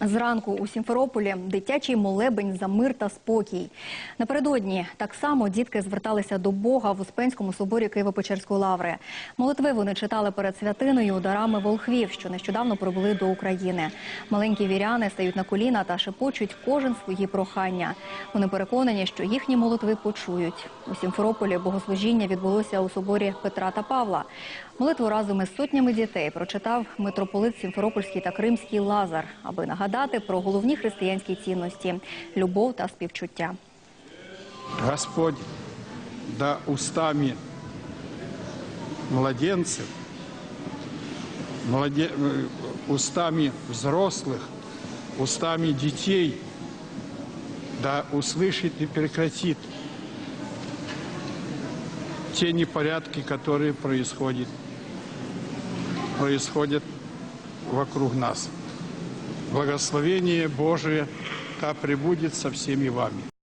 Зранку у Сімферополі дитячий молебень за мир та спокій. Напередодні так само дітки зверталися до Бога в Успенському соборі Києво-Печерської лаври. Молитви вони читали перед святиною дарами волхвів, що нещодавно прибули до України. Маленькі віряни стають на коліна та шепочуть кожен свої прохання. Вони переконані, що їхні молитви почують. У Сімферополі богослужіння відбулося у соборі Петра та Павла. Молитву разом із сотнями дітей прочитав митрополит Сімферопольський та Кримський Лазар, аби нагадати про головні християнські цінності любов та співчуття. Господь, да устами младенцев, младе- э, устами взрослых, устами детей, да услышит и прекратит те непорядки, которые происходят, происходят вокруг нас. Благословение Божие да пребудет со всеми вами.